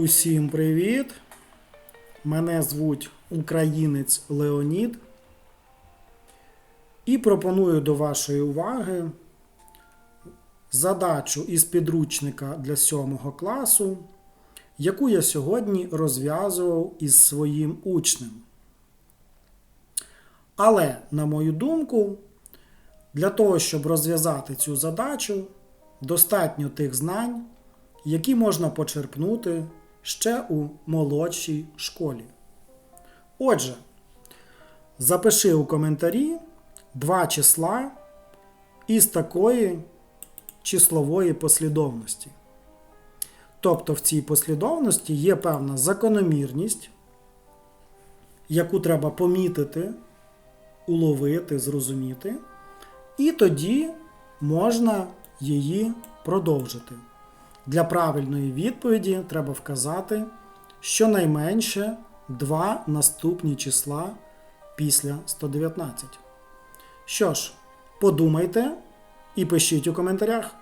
Усім привіт! Мене звуть Українець Леонід. І пропоную до вашої уваги задачу із підручника для 7 класу, яку я сьогодні розв'язував із своїм учнем. Але, на мою думку, для того, щоб розв'язати цю задачу, достатньо тих знань, які можна почерпнути ще у молодшій школі. Отже, запиши у коментарі два числа із такої числової послідовності. Тобто в цій послідовності є певна закономірність, яку треба помітити, уловити, зрозуміти, і тоді можна її продовжити. Для правильної відповіді треба вказати щонайменше два наступні числа після 119. Що ж, подумайте і пишіть у коментарях.